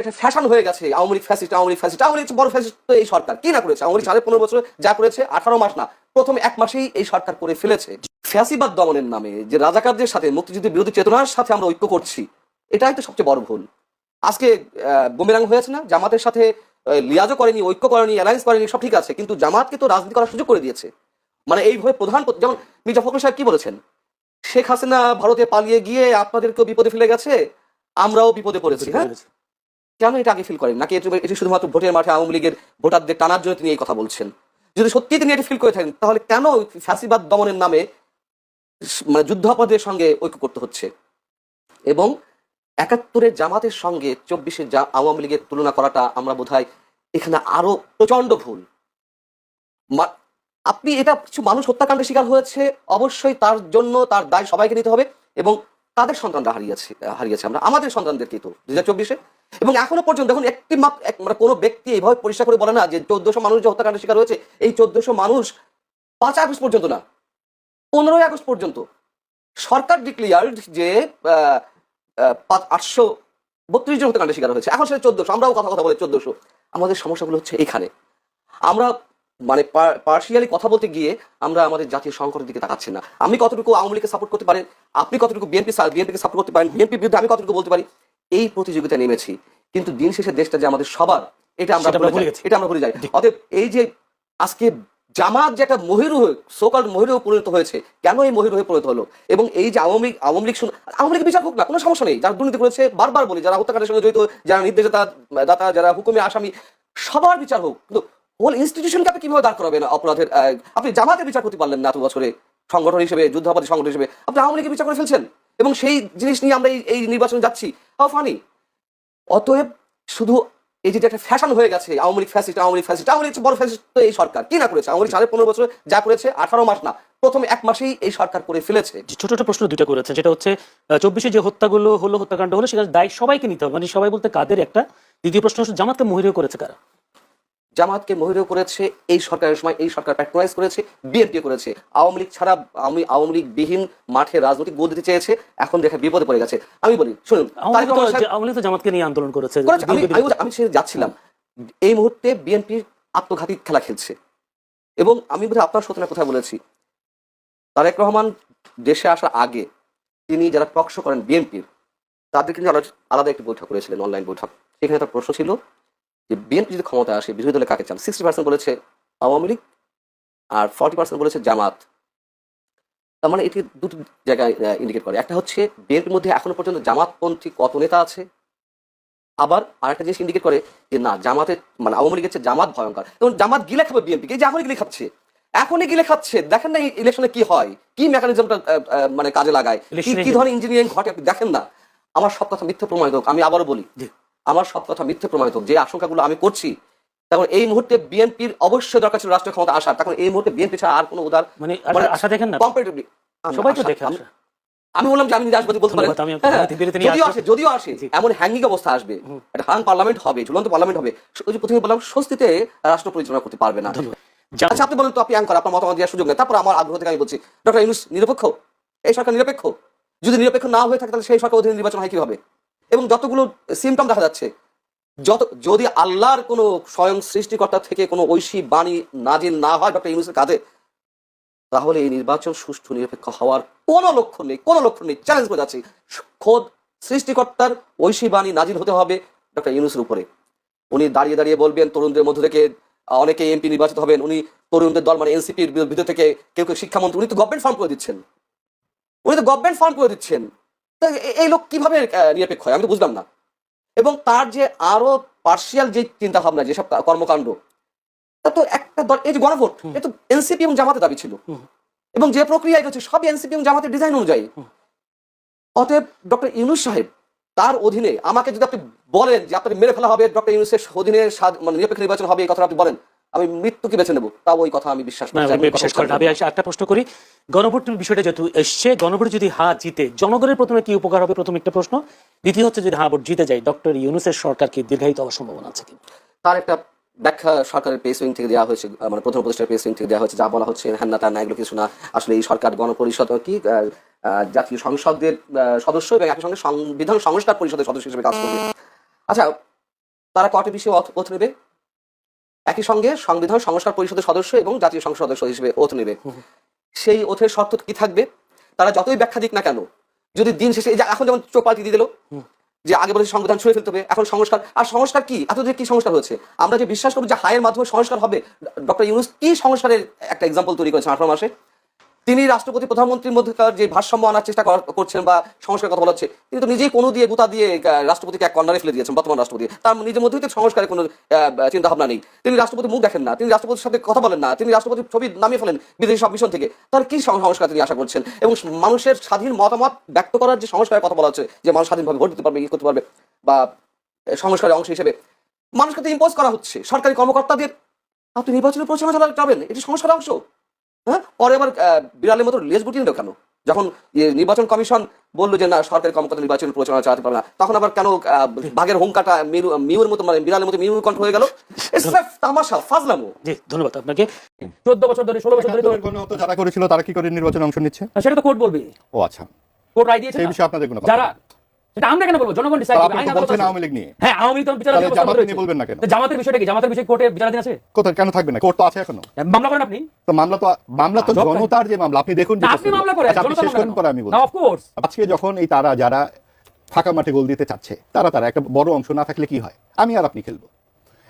একটা ফ্যাশন হয়ে গেছে। আওয়ামী লীগ ফ্যাসিস্ট, আওয়ামী লীগ ফ্যাসিস্ট, আওয়ামী লীগ বড় ফ্যাসিস্ট এই সরকার। কি না করেছে? আওয়ামী লীগ সাড়ে পনেরো বছর যা করেছে, আঠারো মাস না, প্রথম এক মাসেই এই সরকার করে ফেলেছে। ফ্যাসিবাদ দমনের নামে যে রাজাকারদের সাথে মুক্তিযুদ্ধের বিরোধী চেতনার সাথে আমরা ঐক্য করছি, এটাই তো সবচেয়ে বড় ভুল। আজকে বোমেরাং হয়েছে না? জামাতের সাথে লিয়াজও করেনি, ঐক্য করেনি, অ্যালায়েন্স করেনি, সব ঠিক আছে। কিন্তু জামাতকে তো রাজনীতি করার সুযোগ করে দিয়েছে। মানে এইভাবে প্রধান যেমন মির্জা ফখরুল সাহেব কি বলেছেন? শেখ হাসিনা ভারতে পালিয়ে গিয়ে আপনাদেরকেও বিপদে ফেলে গেছে, আমরাও বিপদে পড়েছি হ্যাঁ? কেন এটা আগে ফিল করেন? নাকি এটি শুধুমাত্র ভোটের মাঠে আওয়ামী লীগের ভোটারদের টানার জন্য তিনি এই কথা বলছেন? যদি সত্যি তিনি এটি ফিল করে থাকেন, তাহলে কেন ফ্যাসিবাদ দমনের নামে মানে যুদ্ধাপদের সঙ্গে ঐক্য করতে হচ্ছে? এবং একাত্তরের জামাতের সঙ্গে চব্বিশে যা আওয়ামী লীগের তুলনা করাটা আমরা বোধহয় এখানে আরও প্রচণ্ড ভুল। আপনি এটা কিছু মানুষ হত্যাকাণ্ডের শিকার হয়েছে, অবশ্যই তার জন্য তার দায় সবাইকে নিতে হবে এবং কাদের সন্তানরা হারিয়েছে হারিয়েছে আমরা। আমাদের সন্তানদেরকে তো দুই হাজার চব্বিশে। এবং এখনও পর্যন্ত দেখুন, একটি মাপ মানে কোনো ব্যক্তি এইভাবে পরিষ্কার করে বলে না যে চোদ্দশো মানুষ যে হত্যাকাণ্ডের শিকার হয়েছে, এই চোদ্দশো মানুষ পাঁচ আগস্ট পর্যন্ত না, পনেরোই আগস্ট পর্যন্ত সরকার ডিক্লিয়ার যে আটশো বত্রিশ জন হত্যাকাণ্ডের শিকার হয়েছে। এখন সেটা চোদ্দশো, আমরাও কথা কথা বলে চোদ্দশো। আমাদের সমস্যাগুলো হচ্ছে এখানে। আমরা মানে পার্সিয়ালি কথা বলতে গিয়ে আমরা আমাদের জাতীয় সংকটের দিকে তাকাচ্ছি না। আমি কতটুকু আওয়ামী লীগকে সাপোর্ট করতে পারেন আপনি কতটুকু বিএনপি বিএনপিকে সাপোর্ট করতে পারেন? বিএনপির বিরুদ্ধে আমি কতটুকু বলতে পারি? এই প্রতিযোগিতায় নেমেছি। কিন্তু দিন শেষে দেশটা যে আমাদের সবার এটা আমরা ভুলে ভুলে যাই। এটা আমরা ভুলে যাই। অতএব এই যে আজকে জামাত যে একটা মহিরু সোকাল মহিরু পরিণত হয়েছে কেন এই মহিরু হয়ে পরিণত হলো? এবং এই যে আওয়ামী লীগ আওয়ামী লীগ আওয়ামী লীগ বিচার হোক না কোনো সমস্যা নেই। যারা দুর্নীতি করেছে বারবার বলি যারা হত্যাকাণ্ডের সঙ্গে জড়িত যারা নির্দেশদাতা দাতা যারা হুকুমে আসামি সবার বিচার হোক। কিন্তু হোল ইনস্টিটিউশনকে আপনি কীভাবে দাঁড় করাবেন? অপরাধের আপনি জামাতের বিচার করতে পারলেন না এত বছরে, সংগঠন হিসেবে সংগঠন হিসেবে। আপনি আওয়ামী লীগের বিচার করে ফেলছেন। এবং সেই জিনিস নিয়ে আমরা এই- নির্বাচনে যাচ্ছি। How funny. অতএব শুধু এই যে একটা ফ্যাশন হয়ে গেছে, আওয়ামী লীগ ফ্যাসিস্ট, আওয়ামী লীগ ফ্যাসিস্ট, আওয়ামী লীগ বড় ফ্যাসিস্ট, তো এই সরকার। কি না করেছে? আওয়ামী লীগ সাড়ে পনেরো বছর যা করেছে, আঠারো মাস না। প্রথম এক মাসেই এই সরকার করে ফেলেছে। ছোট ছোট প্রশ্ন দুইটা করেছেন সেটা হচ্ছে চব্বিশে যে হত্যাগুলো হলো, হত্যাকাণ্ড হলো, সেখানে দায় সবাইকে নিতে হবে। মানে সবাই বলতে কাদের একটা? দ্বিতীয় প্রশ্ন হচ্ছে, জামাতকে করেছে কারা? জামাতকে মহিরও করেছে এই সরকারের সময় এই সরকার প্যাট্রোনাইজ করেছে বিএনপি করেছে। আওয়ামী লীগ ছাড়া আমি আওয়ামী লীগ বিহীন মাঠে রাজনৈতিক গোল দিতে চেয়েছে এখন দেখে বিপদে পড়ে গেছে। আমি বলি শুনুন আওয়ামী লীগ তো- জামাতকে নিয়ে আন্দোলন করেছে। আমি সে যাচ্ছিলাম। এই মুহূর্তে বিএনপি আত্মঘাতী খেলা খেলছে। এবং আমি বোধহয় আপনার সত্যি কথা বলেছি। তারেক রহমান দেশে আসার আগে তিনি যারা টকশো করেন বিএনপির তাদেরকে নিয়ে আলাদা- আলাদা একটি বৈঠক করেছিলেন অনলাইন বৈঠক। সেখানে তার প্রশ্ন ছিল যে বিএনপি যদি ক্ষমতা আসে বিরোধী দলে কাকে চান? সিক্সটি পার্সেন্ট বলেছে আওয়ামী লীগ আর ফর্টি পার্সেন্ট বলেছে জামাত। তার মানে এটি দুটি জায়গায় ইন্ডিকেট করে। একটা হচ্ছে বিএনপির মধ্যে এখনও পর্যন্ত জামাতপন্থী কত নেতা আছে? আবার আরেকটা জিনিস ইন্ডিকেট করে যে না জামাতের মানে আওয়ামী লীগের চেয়ে জামাত ভয়ঙ্কর। এবং জামাত গিলে খাবে বিএনপি যে এখনই গিলে খাচ্ছে? এখনই গিলে খাচ্ছে। দেখেন না ইলেকশনে কি হয়? কি মেকানিজমটা মানে কাজে লাগায়? কি কি ধরনের ইঞ্জিনিয়ারিং ঘটে? আপনি দেখেন না। আমার সব কথা মিথ্যে প্রমাণিত হোক আমি আবারও বলি। আমার সব কথা মিথ্যে প্রমাণিত যে আশঙ্কাগুলো আমি করছি তখন এই মুহূর্তে বিএনপির অবশ্যই দরকার ছিল রাষ্ট্রীয় ক্ষমতা আসার। তখন এই মুহূর্তে বিএনপি ছাড়া আর কোনো উদার মানে মানে আশা দেখেন না? কম্পারেটিভলি সবাই তো দেখে আমি বললাম যে আমি আসব বলতে আমি হ্যাঁ, যদিও আসে যদিও আসে এমন হ্যাঙ্গিং অবস্থা আসবে। একটা হাং পার্লামেন্ট হবে ঝুলন্ত পার্লামেন্ট হবে প্রথমে বললাম স্বস্তিতে রাষ্ট্র পরিচালনা করতে পারবে না। আচ্ছা আপনি বলেন তো আপনি অ্যাঙ্কর আপনার মতামত দেওয়ার সুযোগ নেই। তারপর আমার আগ্রহ থেকে আমি বলছি ডক্টর ইউনুস নিরপেক্ষ? এই সরকার নিরপেক্ষ? যদি নিরপেক্ষ না হয়ে থাকে তাহলে সেই সরকার অধীনে নির্বাচন হয় কীভাবে? এবং যতগুলো সিমটম দেখা যাচ্ছে, যত, যদি আল্লাহর কোনো স্বয়ং সৃষ্টিকর্তা থেকে কোনো ঐশী বাণী নাজিল না হয় ডক্টর ইউনুসের কাঁধে, তাহলে এই নির্বাচন সুষ্ঠু, নিরপেক্ষ হওয়ার কোনো লক্ষ্য নেই, কোনো লক্ষ্য নেই। চ্যালেঞ্জ করে যাচ্ছি। খোদ সৃষ্টিকর্তার ঐশী বাণী নাজিল হতে হবে ডক্টর ইউনুসের উপরে। উনি দাঁড়িয়ে দাঁড়িয়ে বলবেন, তরুণদের মধ্য থেকে অনেকে এমপি নির্বাচিত হবেন, উনি তরুণদের দল মানে এনসিপির ভিতর থেকে কেউ কেউ শিক্ষামন্ত্রী, উনি তো গভর্নমেন্ট ফর্ম করে দিচ্ছেন। উনি তো গভর্নমেন্ট ফর্ম করে দিচ্ছেন। এই লোক কীভাবে নিরপেক্ষ হয়? আমি তো বুঝলাম না। এবং তার যে আরও পার্সিয়াল যে চিন্তা ভাবনা যেসব কর্মকাণ্ড তা তো একটা দল এই যে গণভোট এ তো এনসিপি এবং জামাতের দাবি ছিল। এবং যে প্রক্রিয়া এগোচ্ছে সব এনসিপি এবং জামাতের ডিজাইন অনুযায়ী। অতএব ডক্টর ইউনুস সাহেব তার অধীনে আমাকে যদি আপনি বলেন যে আপনাকে মেরে ফেলা হবে ডক্টর ইউনুসের অধীনে মানে নিরপেক্ষ নির্বাচন হবে এই কথা আপনি বলেন আমি মৃত্যুকে বেছে নেব। তাও ওই কথা আমি বিশ্বাস করি আমি একটা প্রশ্ন করি। গণভোটের বিষয়টা যেহেতু এসছে গণভোট যদি হা জিতে জনগণের প্রথমে কি উপকার হবে? প্রথম একটা প্রশ্ন। দ্বিতীয় হচ্ছে যদি হা ভোট জিতে যায় ডক্টর ইউনুসের সরকার কি দীর্ঘায়িত হওয়ার সম্ভাবনা আছে তার একটা ব্যাখ্যা সরকারের পেস উইং থেকে দেওয়া হয়েছে মানে প্রথম প্রতিষ্ঠার পেস উইং থেকে দেওয়া হয়েছে যা বলা হচ্ছে হ্যান না তার না এগুলো কিছু না। আসলে এই সরকার গণপরিষদ কি জাতীয় সংসদের সদস্য এবং একই সঙ্গে সংবিধান সংস্কার পরিষদের সদস্য হিসেবে কাজ করবে। আচ্ছা তারা কটি বিষয়ে অথ- নেবে? একই সঙ্গে সংবিধান সংস্কার পরিষদের সদস্য এবং জাতীয় সংসদ সদস্য হিসেবে ওথ নেবে। সেই ওথের শর্ত কি থাকবে? তারা যতই ব্যাখ্যা দিক না কেন যদি দিন শেষে এখন যেমন চোখ পাল্টি দিয়ে দিল যে আগে বলেছে সংবিধান ছুঁয়ে ফেলতে হবে এখন সংস্কার আর সংস্কার কি? এতদিন কি সংস্কার হয়েছে? আমরা যে বিশ্বাস করব যে হায়ের মাধ্যমে সংস্কার হবে ডক্টর ইউনুস কি সংস্কারের একটা এক্সাম্পল তৈরি করেছে আঠারো মাসে? তিনি রাষ্ট্রপতি, প্রধানমন্ত্রীর মধ্যকার যে ভারসাম্য আনার চেষ্টা করছেন বা সংস্কারের কথা বলা হচ্ছে, তিনি তো নিজেই কোনো দিয়ে গুতা দিয়ে রাষ্ট্রপতিকে এক কর্নারে ফেলে দিয়েছেন, বর্তমান রাষ্ট্রপতি। তার নিজের মধ্যেই তো সংস্কারের কোনো চিন্তা ভাবনা নেই। তিনি রাষ্ট্রপতি মুখ দেখেন না, তিনি রাষ্ট্রপতির সাথে কথা বলেন না, তিনি রাষ্ট্রপতির ছবি নামিয়ে ফেলেন বিদেশি সব মিশন থেকে। তার কি সংস্কার তিনি আশা করছেন? এবং মানুষের স্বাধীন মতামত ব্যক্ত করার যে সংস্কারের কথা বলা হচ্ছে, যে মানুষ স্বাধীনভাবে ভোট দিতে পারবে ই করতে পারবে, বা সংস্কারের অংশ হিসেবে, মানুষকে তো ইম্পোজ করা হচ্ছে। সরকারি কর্মকর্তাদের, আপনি নির্বাচনের পরিচালনা চালাতে যাবেন, এটি সংস্কারের অংশ। হ্যাঁ? পরে আবার আহ, বিড়ালের মতো লেজ গুটিয়ে নিল কেন? যখন নির্বাচন কমিশন বলল যে না সরকারি কর্মকর্তা নির্বাচন পরিচালনা চালাতে পারবে না। তখন আবার কেন আহ, বাঘের হুঙ্কাটা মিরু মিউর মতো মানে বিড়ালের মতো মিউ কণ্ঠ হয়ে গেল? তামাশা ফাজলামো। জি ধন্যবাদ আপনাকে। চোদ্দ বছর ধরে ষোলো বছর ধরে যারা করেছিল তারা কি করে নির্বাচনে অংশ নিচ্ছে? সেটা তো কোর্ট বলবে ও আচ্ছা। কোর্ট রায় দিয়েছে সেই বিষয়ে আপনাদের কোনো যারা নেই। আমরা কেন বলব? জনগণ ডিসাইড তাহলে আপনি তো আওয়ামী লীগ নিয়ে। হ্যাঁ আওয়ামী লীগ তো বিচারাধীন জামাত নিয়ে বলবেন না কেন? জামাতের বিষয়টা কি? জামাতের বিষয় কোর্টে বিচারাধীন আছে? কোথায়? কেন থাকবে না? কোর্ট তো আছে এখনও। মামলা করেন আপনি? তো মামলা তো মামলা তো জনতার যে মামলা আপনি দেখুন আপনি মামলা করেন আচ্ছা, জনতা মামলা করেন আমি বলছি। অফ কোর্স আজকে যখন এই তারা যারা ফাঁকা মাঠে গোল দিতে চাচ্ছে তারা তারা একটা বড় অংশ না থাকলে কি হয়? আমি আর আপনি খেলব।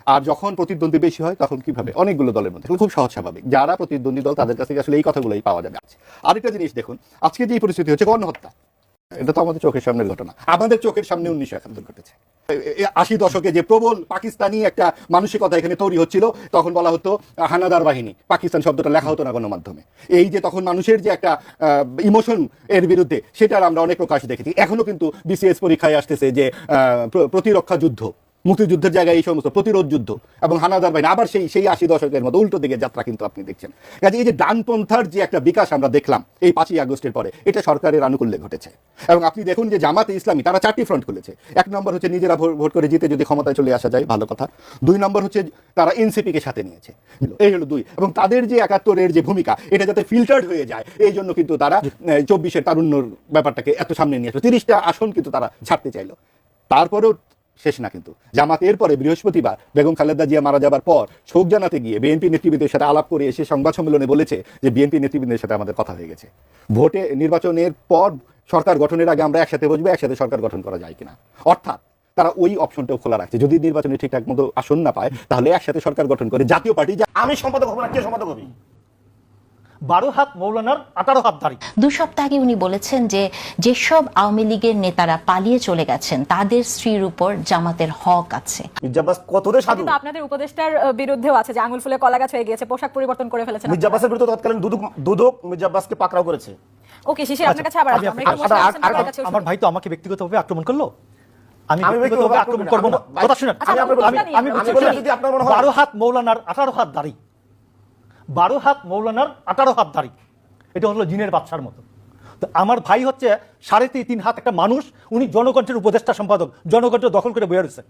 আর যখন প্রতিদ্বন্দ্বী বেশি হয় তখন কীভাবে? অনেকগুলো দলের মধ্যে। খুব সহজ স্বাভাবিক। যারা প্রতিদ্বন্দ্বী দল তাদের কাছ থেকে আসলে এই কথাগুলোই পাওয়া যাবে আরেকটা জিনিস দেখুন আজকে যে পরিস্থিতি হচ্ছে গণহত্যা। এটা তো আমাদের চোখের সামনের ঘটনা। আমাদের চোখের সামনে উনিশশো একাত্তর ঘটেছে। আশি দশকে যে প্রবল পাকিস্তানি একটা মানসিকতা এখানে তৈরি হচ্ছিল, তখন বলা হতো, হানাদার বাহিনী, পাকিস্তান শব্দটা লেখা হতো না গণমাধ্যমে। এই যে তখন মানুষের যে একটা ইমোশন এর বিরুদ্ধে, সেটার আমরা অনেক প্রকাশ দেখেছি। এখনও কিন্তু বিসিএস পরীক্ষায় আসতেছে যে প্রতিরক্ষা যুদ্ধ। মুক্তিযুদ্ধের জায়গায় এই সমস্ত প্রতিরোধ যুদ্ধ এবং হানাদার বাহিনী, আবার সেই সেই আশি দশকের মতো উল্টো দিকে যাত্রা কিন্তু আপনি দেখছেন। কাজে এই যে ডানপন্থার যে একটা বিকাশ আমরা দেখলাম এই পাঁচই আগস্টের পরে, এটা সরকারের আনুকূল্যে ঘটেছে। এবং আপনি দেখুন যে জামাতে ইসলামী, তারা চারটি ফ্রন্ট খুলেছে। এক নম্বর হচ্ছে নিজেরা ভোট করে জিতে যদি ক্ষমতায় চলে আসা যায়, ভালো কথা। দুই নম্বর হচ্ছে তারা এনসিপিকে সাথে নিয়েছে। এই হলো দুই। এবং তাদের যে একাত্তরের যে ভূমিকা, এটা যাতে ফিল্টার্ড হয়ে যায়, এই জন্য কিন্তু তারা চব্বিশের তারুণ্যর ব্যাপারটাকে এত সামনে নিয়ে আসলো। তিরিশটা আসন কিন্তু তারা ছাড়তে চাইলো। তারপরেও শেষ না কিন্তু। জামাত এরপরে বৃহস্পতিবার বেগম খালেদা জিয়া মারা যাবার পর শোক জানাতে গিয়ে বিএনপি নেতৃবৃন্দের সাথে আলাপ করে এসে সংবাদ সম্মেলনে বলেছে যে বিএনপি নেতৃবৃন্দের সাথে আমাদের কথা হয়ে গেছে। ভোটে নির্বাচনের পর সরকার গঠনের আগে আমরা একসাথে বসবো, একসাথে সরকার গঠন করা যায় কিনা। অর্থাৎ তারা ওই অপশনটাও খোলা রাখছে। যদি নির্বাচনে ঠিকঠাক মতো আসন না পায়, তাহলে একসাথে সরকার গঠন করে জাতীয় পার্টি যা আমি সম্পাদক হব না, কে সম্পাদক হবি? বারো হাত মৌলানার আঠারো হাত দাঁড়ি। দু সপ্তাহ আগে উনি বলেছেন যে যেসব আওয়ামী লীগের নেতারা পালিয়ে চলে গেছেন তাদের স্ত্রীর উপর জামাতের হক আছে। সাধু? কিন্তু আপনাদের উপদেষ্টার বিরুদ্ধেও আছে যে আঙুল ফুলে কলা গাছ হয়ে গিয়েছে পোশাক পরিবর্তন করে ফেলেছেন বিরুদ্ধে তৎকালীন দুদক দুদক পাকড়াও করেছে। ওকে শিশির আপনার কাছে আবার আসব। আমরা একটু আচ্ছা, আমার। ভাই তো আমাকে ব্যক্তিগতভাবে আক্রমণ করল। আমি ব্যক্তিগতভাবে আক্রমণ করব না। কথা শুনেন। আচ্ছা, আমি আমি-। যদি আপনার মনে হয়- হাত মৌলানার আঠারো হাত দাড়ি। বারো হাত মৌলানার আঠারো হাত দাড়ি। এটা হলো জিনের বাচ্চার মতো। তো আমার ভাই হচ্ছে সাড়ে তিন তিন হাত একটা মানুষ, উনি জনকণ্ঠের উপদেষ্টা সম্পাদক, জনকণ্ঠ দখল করে বয়ে রয়েছে।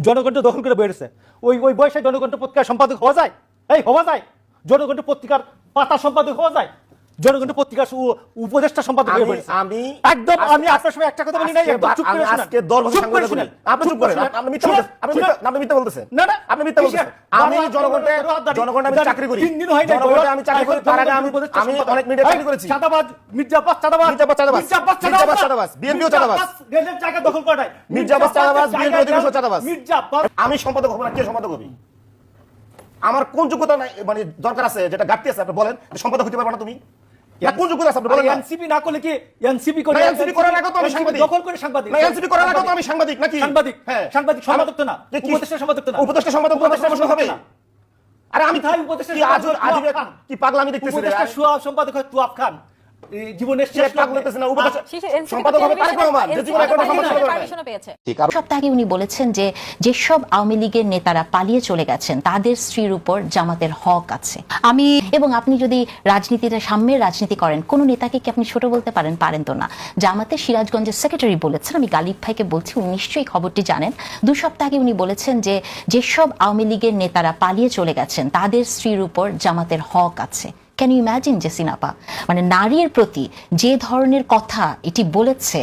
জনকণ্ঠ দখল করে বয়ে রয়েছে। ওই ওই বয়সে জনকণ্ঠ পত্রিকার সম্পাদক হওয়া যায়? এই, হওয়া যায়। জনকণ্ঠ পত্রিকার পাতা সম্পাদক হওয়া যায়? জনকণ্ঠ পত্রিকার উপদেষ্টা সম্পাদক হয়ে আমি- আমি- একদম আমি আপনার সময় একটা কথা বলি নাই একদম চুপ করে শুনেন। আজকে দশ বছর চুপ করে সাংবাদিক শুনেন। আপনি চুপ করেন আপনি মিথ্যা বলতেছেন আপনি। মিথ্যা- আপনি মিথ্যা বলতেছেন না, না। আপনি মিথ্যা বলতেছেন আমি হাত জনগণে আমি চাকরি করি তিন দিন হয় নাই, জনগণে আমি চাকরি করি তার আগে আমি উপদেষ্টা আমি অনেক মিডিয়া চাকরি করেছি চাঁদাবাজ মির্জা আব্বাস চাঁদাবাজ মির্জা আব্বাস চাঁদাবাজ। মির্জা আব্বাস মির্জা আব্বাস চাঁদাবাজ। বিএনপিও চাঁদাবাজ। রেলের জায়গা দখল করে নাই মির্জা আব্বাস চাঁদাবাজ, বিএনপি অধিকাংশ চাঁদাবাজ। মির্জা আব্বাস আমি সম্পাদক হব না কে সম্পাদক হবি আমার কোন যোগ্যতা নাই মানে দরকার আছে যেটা ঘাটতি আছে আপনি বলেন সম্পাদক হতে পারবে না তুমি না, কোন যোগ্যতা আছে আপনি বলেন এনসিপি না করলে কি এনসিপি করে এনসিপি করার তো আমি সাংবাদিক। দখল করে সাংবাদিক। না, এনসিপি করার আগেও তো আমি সাংবাদিক, নাকি? সাংবাদিক। হ্যাঁ। সাংবাদিক সম্পাদক তো না। উপদেষ্টা সম্পাদক তো না। উপদেষ্টা সম্পাদক উপদেষ্টা হবে? আরে আমি তাই উপদেষ্টা আজর খান? কি পাগলামি দেখতেছি রে? উপদেষ্টা সুয়া সম্পাদক হয় তুয়াব খান। জীবনের শেষ এক পাগল দেখতেছি না, উপদেষ্টা শিশির NCP সম্পাদক হবে তারেক রহমান যে জীবনে একটা সম্পাদক NCP হবে না। পারমিশনও পেয়েছে। দু উনি বলেছেন যে যেসব আওয়ামী লীগের নেতারা পালিয়ে চলে গেছেন তাদের স্ত্রীর উপর জামাতের হক আছে। আমি এবং আপনি যদি রাজনীতিটা সাম্যের রাজনীতি করেন কোন নেতাকে কি আপনি ছোট বলতে পারেন? পারেন তো না। জামাতের সিরাজগঞ্জের সেক্রেটারি বলেছেন আমি গালিব ভাইকে বলছি উনি নিশ্চয়ই খবরটি জানেন। দু সপ্তাহ আগে উনি বলেছেন যে যেসব আওয়ামী লীগের নেতারা পালিয়ে চলে গেছেন তাদের স্ত্রীর উপর জামাতের হক আছে। ক্যান ইউ ইম্যাজিন জেসিনাপা মানে নারীর প্রতি যে ধরনের কথা এটি বলেছে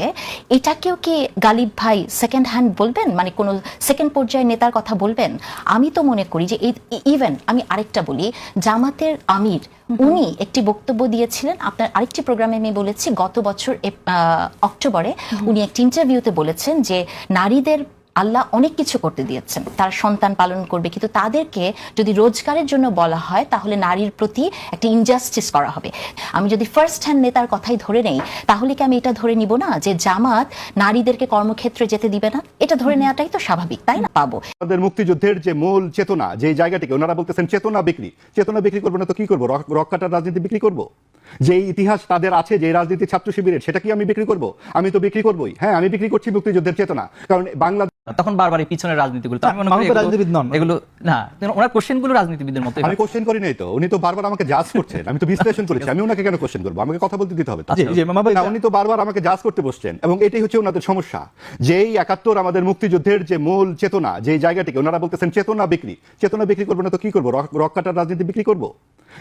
এটাকেও কি গালিব ভাই সেকেন্ড হ্যান্ড বলবেন? মানে কোনো সেকেন্ড পর্যায়ে নেতার কথা বলবেন? আমি তো মনে করি যে ইভেন আমি আরেকটা বলি জামাতের আমির উনি একটি বক্তব্য দিয়েছিলেন আপনার আরেকটি প্রোগ্রামে আমি বলেছি গত বছর অক্টোবরে উনি একটি ইন্টারভিউতে বলেছেন যে নারীদের আল্লাহ অনেক কিছু করতে দিয়েছেন। তার সন্তান পালন করবে। কিন্তু তাদেরকে যদি রোজগারের জন্য বলা হয়, তাহলে নারীর প্রতি একটা ইনজাস্টিস করা হবে। আমি যদি ফার্স্ট হ্যান্ড নেতার কথাই ধরে নেই, তাহলে কি আমি এটা ধরে নিব না? যে জামাত নারীদেরকে কর্মক্ষেত্রে যেতে দিবে না? এটা ধরে নেওয়াটাই তো স্বাভাবিক, তাই না? পাবো। আমাদের মুক্তিযুদ্ধের যে মূল চেতনা, যে জায়গাটিকে ওনারা বলতেছেন চেতনা বিক্রি। চেতনা বিক্রি করব না তো কি করব? রক- রক্কাটার রাজনীতি বিক্রি করব? যে ইতিহাস তাদের আছে যে রাজনীতি ছাত্র শিবিরের, সেটা কি আমি বিক্রি করব? আমি তো বিক্রি করবই। হ্যাঁ আমি বিক্রি করছি মুক্তিযুদ্ধের চেতনা। কারণ বাংলা তখন বারবার এই পিছনের রাজনীতিগুলো এগুলো- রাজনীতিবিদ নন। এগুলো না ওনার কোশ্চেনগুলো রাজনীতিবিদের মতো আমি কোশ্চেন করি নাই তো উনি তো বারবার আমাকে জাজ করছেন আমি তো বিশ্লেষণ করেছি আমি ওনাকে কেন কোশ্চেন করব? আমাকে কথা বলতে দিতে হবে না, উনি তো বারবার আমাকে জাজ করতে বসছেন এবং এটাই হচ্ছে ওনাদের সমস্যা। যেই একাত্তর আমাদের মুক্তিযুদ্ধের যে মূল চেতনা যে জায়গাটিকে ওনারা বলতেছেন চেতনা বিক্রি। চেতনা বিক্রি করব না তো কি করব? রক- রক্কাটার রাজনীতি বিক্রি করব?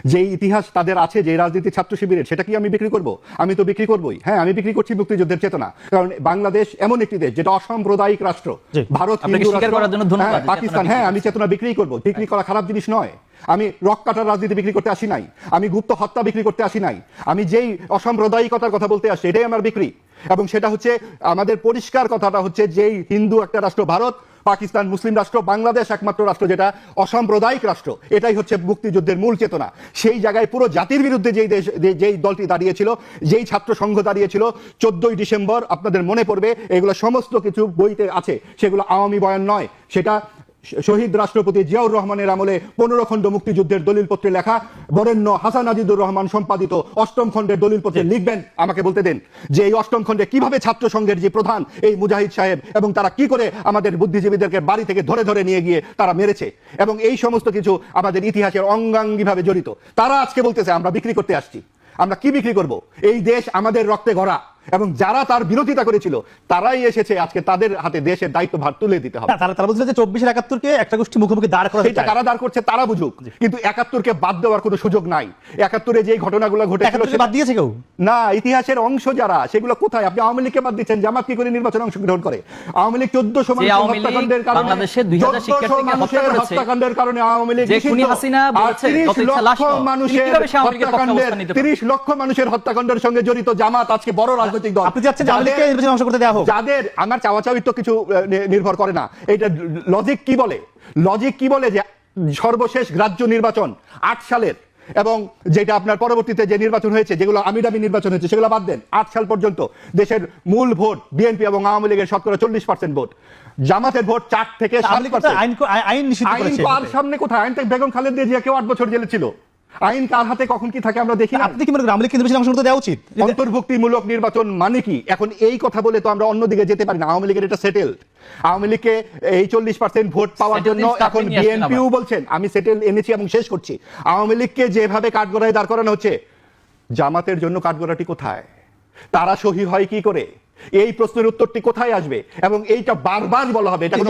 যে ইতিহাস তাদের আছে যে রাজনীতি ছাত্র শিবিরের সেটা কি আমি বিক্রি করব? আমি তো বিক্রি করবই। হ্যাঁ আমি বিক্রি করছি মুক্তিযুদ্ধের চেতনা। কারণ বাংলাদেশ এমন একটি দেশ যেটা অসাম্প্রদায়িক রাষ্ট্র। ভারত হ্যাঁ, পাকিস্তান হ্যাঁ আমি চেতনা বিক্রি করব। বিক্রি করা খারাপ জিনিস নয়। আমি রক কাটার রাজনীতি বিক্রি করতে আসি নাই। আমি গুপ্ত হত্যা বিক্রি করতে আসি নাই। আমি যেই অসাম্প্রদায়িকতার কথা বলতে আসি এটাই আমার বিক্রি। এবং সেটা হচ্ছে আমাদের পরিষ্কার কথাটা হচ্ছে যেই হিন্দু একটা রাষ্ট্র ভারত পাকিস্তান মুসলিম রাষ্ট্র, বাংলাদেশ একমাত্র রাষ্ট্র যেটা অসাম্প্রদায়িক রাষ্ট্র। এটাই হচ্ছে মুক্তিযুদ্ধের মূল চেতনা। সেই জায়গায় পুরো জাতির বিরুদ্ধে যেই দেশ যেই দলটি দাঁড়িয়েছিল, যেই ছাত্র সংঘ দাঁড়িয়েছিল, চোদ্দই ডিসেম্বর আপনাদের মনে পড়বে, এগুলো সমস্ত কিছু বইতে আছে। সেগুলো আওয়ামী বয়ান নয়। সেটা শহীদ রাষ্ট্রপতি জিয়াউর রহমানের আমলে পনেরো খণ্ড মুক্তিযুদ্ধের দলিলপত্রে লেখা, বরেণ্য হাসান আজিদুর রহমান সম্পাদিত অষ্টম খণ্ডের দলিলপত্রে লিখবেন, আমাকে বলতে দেন, যে এই অষ্টম খণ্ডে কীভাবে ছাত্র সংঘের যে প্রধান এই মুজাহিদ সাহেব এবং তারা কি করে আমাদের বুদ্ধিজীবীদেরকে বাড়ি থেকে ধরে ধরে নিয়ে গিয়ে তারা মেরেছে, এবং এই সমস্ত কিছু আমাদের ইতিহাসের অঙ্গাঙ্গিভাবে জড়িত। তারা আজকে বলতেছে, আমরা বিক্রি করতে আসছি। আমরা কি বিক্রি করব? এই দেশ আমাদের রক্তে গড়া। এবং যারা তার বিরোধিতা করেছিল তারাই এসেছে আজকে তাদের হাতে দেশের দায়িত্বভার তুলে দিতে হবে। তারা তারা বলছিল যে চব্বিশের একাত্তরকে একটা গোষ্ঠী মুখোমুখি দাঁড় করা সেটা কারা দাঁড় করছে তারা বুঝুক। কিন্তু একাত্তরকে বাদ দেওয়ার কোনো সুযোগ নাই। একাত্তরে যে ঘটনাগুলো ঘটেছিল বাদ দিয়েছে কেউ? না ইতিহাসের অংশ যারা সেগুলো কোথায়? আপনি আওয়ামী লীগকে বাদ দিচ্ছেন জামাত কি করে নির্বাচনে অংশগ্রহণ করে? আওয়ামী লীগ চোদ্দশো হত্যাকাণ্ডের কারণে বাংলাদেশের 2000 শিক্ষার্থীকে হত্যা মানুষের হত্যাকাণ্ডের কারণে আওয়ামী লীগ যে নিষিদ্ধ। খুনি হাসিনা আর বলেছে, 30 যত ইচ্ছা লাশ লক্ষ মানুষের হত্যাকাণ্ডের? 30 লক্ষ মানুষের হত্যাকাণ্ডের সঙ্গে জড়িত জামাত আজকে বড় রাজনৈতিক দল। আপনি চাচ্ছেন আওয়ামী লীগকে নির্বাচনে অংশ করতে দেওয়া হোক। যাদের আমার চাওয়া চাওয়ির তো কিছু নির্ভর করে না। এটা লজিক কি বলে? লজিক কি বলে যে সর্বশেষ গ্রাহ্য নির্বাচন আট সালের এবং যেটা আপনার পরবর্তীতে যে নির্বাচন হয়েছে যেগুলো আমিরামি নির্বাচন হয়েছে সেগুলো বাদ দেন। আট সাল পর্যন্ত দেশের মূল ভোট বিএনপি এবং আওয়ামী লীগের শতকরা চল্লিশ পার্সেন্ট ভোট। জামাতের ভোট চার থেকে আইন সামনে কোথায়? আইন বেগম খালেদা জিয়া কেউ আট বছর জেলে ছিল। আইন কার হাতে কখন কি থাকে আমরা দেখি আপনি কি মনে করেন আওয়ামী লীগকে নির্বাচনে অংশ দেওয়া উচিত? অন্তর্ভুক্তিমূলক নির্বাচন মানে কি? এখন এই কথা বলে তো আমরা অন্যদিকে যেতে পারি না। আওয়ামী লীগের এটা সেটেল আওয়ামী লীগকে এই চল্লিশ পার্সেন্ট ভোট পাওয়ার জন্য এখন বিএনপিও বলছেন। আমি সেটেল এনেছি এবং শেষ করছি। আওয়ামী লীগকে যেভাবে কাঠগড়ায় দাঁড় করানো হচ্ছে জামাতের জন্য কাঠগড়াটি কোথায়? তারা সহি হয় কি করে? এই প্রশ্নের উত্তরটি কোথায় আসবে? এবং এইটা বারবার বলা হবে। এটা কোনো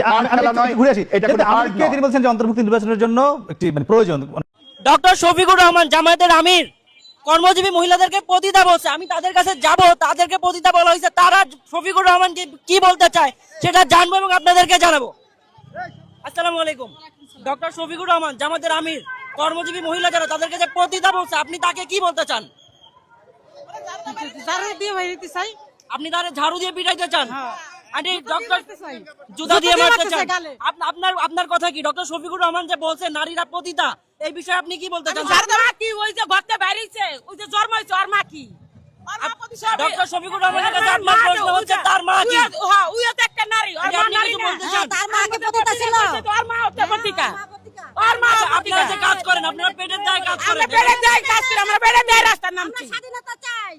নয়। ঘুরে আসি। এটা art লীগকে তিনি বলছেন যে অন্তর্ভুক্তি নির্বাচনের জন্য একটি মানে প্রয়োজন? ডক্টর শফিকুর রহমান জামায়াতের আমির। কর্মজীবী মহিলাদেরকে পতিতা বলছে। আমি তাদের কাছে যাব তাদেরকে পতিতা বলা হয়েছে। তারা শফিকুর রহমান কি বলতে চায় সেটা জানব এবং আপনাদেরকে জানাব। আসসালামু আলাইকুম। ডক্টর শফিকুর রহমান জামাতের আমির কর্মজীবী মহিলা যারা তাদেরকে যে পতিতা বলছে আপনি তাকে কি বলতে চান? আপনি তারে ঝাড়ু দিয়ে পিটাইতে চান? আন্টি ডক্টর জুতা দিয়ে মারতে চান আপনার আপনার কথা কি? ডক্টর শফিকুর রহমান যে বলছে নারীরা পতিতা এই বিষয়ে আপনি কি বলতে চান? ডক্টর শফিকুর রহমানের কাছে আপনার প্রশ্ন হচ্ছে তার মা কি? আপনি কিছু বলতে চান? আচ্ছা, আপনারা যে কাজ করেন আপনারা পেটের দায়ে কাজ করেন। স্বাধীনতা চাই।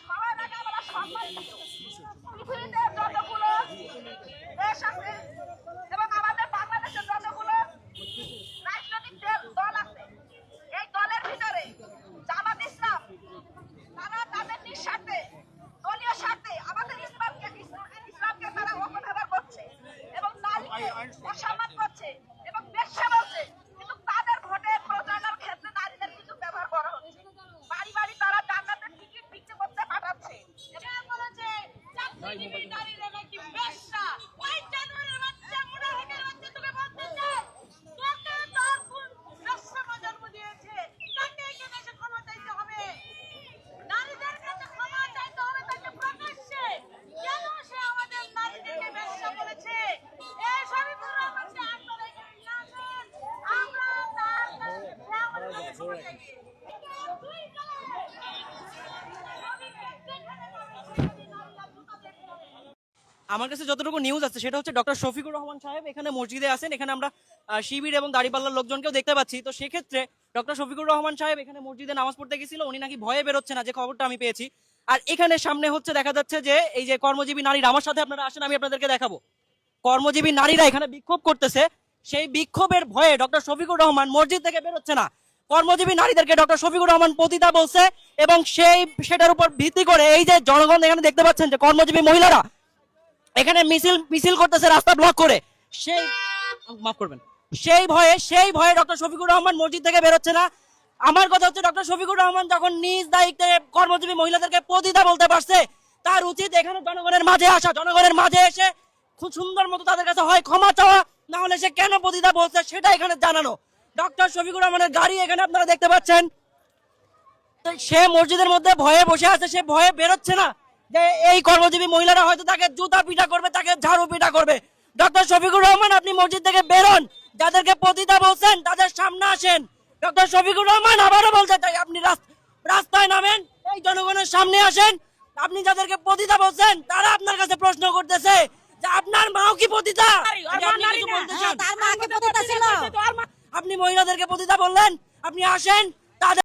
সবার আগে আমরা সম্মান দিই। পৃথিবীতে যতগুলো দেশ আছে এবং আমাদের বাংলাদেশের যতগুলো রাজনৈতিক দল- দল আছে এই দলের ভিতরে জামাত ইসলাম তারা তাদের নিঃস্বার্থে দলীয় স্বার্থে আমাদের ইসলামকে ইসলামকে তারা অপব্যবহার করছে এবং নারীকে অসম্মান করছে এবং বেশ্যা বলছে কিন্তু তাদের ভোটের প্রচারণার ক্ষেত্রে নারীদের কিছু ব্যবহার করা হচ্ছে আমার কাছে যতটুকু নিউজ আছে, সেটা হচ্ছে ডক্টর শফিকুর রহমান সাহেব এখানে মসজিদে আছেন। এখানে আমরা শিবির এবং দাড়িপাল্লার লোকজনকেও দেখতে পাচ্ছি। তো সেক্ষেত্রে ডক্টর শফিকুর রহমান সাহেব এখানে মসজিদে নামাজ পড়তে গেছিল, উনি নাকি ভয়ে বেরোচ্ছে না, যে খবরটা আমি পেয়েছি। আর এখানে সামনে হচ্ছে দেখা যাচ্ছে যে, এই যে কর্মজীবী নারীরা, আমার সাথে আপনারা আসেন, আমি আপনাদেরকে দেখাবো। কর্মজীবী নারীরা এখানে বিক্ষোভ করতেছে। সেই বিক্ষোভের ভয়ে ডক্টর শফিকুর রহমান মসজিদ থেকে বেরোচ্ছে না। কর্মজীবী নারীদেরকে ডক্টর শফিকুর রহমান পতিতা বলছে এবং সেই, সেটার উপর ভিত্তি করে এই যে জনগণ এখানে দেখতে পাচ্ছেন যে কর্মজীবী মহিলারা এখানে মিছিল মিছিল করতেছে, রাস্তা ব্লক করে। সেই মাফ করবেন। সেই ভয়ে সেই ভয়ে ডক্টর শফিকুর রহমান মসজিদ থেকে বেরোচ্ছে না। আমার কথা হচ্ছে ডক্টর শফিকুর রহমান যখন নিজ দায়িত্বে কর্মজীবী মহিলাদেরকে প্রতিদা বলতে পারছে, তার উচিত এখানে জনগণের মাঝে আসা। জনগণের মাঝে এসে খুব সুন্দর মতো তাদের কাছে হয় ক্ষমা চাওয়া, না হলে সে কেন পতিতা বলছে সেটা এখানে জানানো। ডক্টর শফিকুর রহমানের গাড়ি এখানে আপনারা দেখতে পাচ্ছেন। সে মসজিদের মধ্যে ভয়ে বসে আছে, সে ভয়ে বেরোচ্ছে না। যে এই কর্মজীবী মহিলারা হয়তো তাকে জুতা পিঠা করবে তাকে ঝাড়ু পিঠা করবে। ডক্টর শফিকুর রহমান আপনি মসজিদ থেকে বেরোন। যাদেরকে পতিতা বলছেন তাদের সামনে আসেন। ডক্টর শফিকুর রহমান আবারও বলতে চাই আপনি রাস- রাস্তায় নামেন এই জনগণের সামনে আসেন। আপনি যাদেরকে পতিতা বলছেন তারা আপনার কাছে প্রশ্ন করতেছে যে আপনার মাও কি পতিতা? চান। আপনি মহিলাদেরকে পতিতা বললেন আপনি আসেন।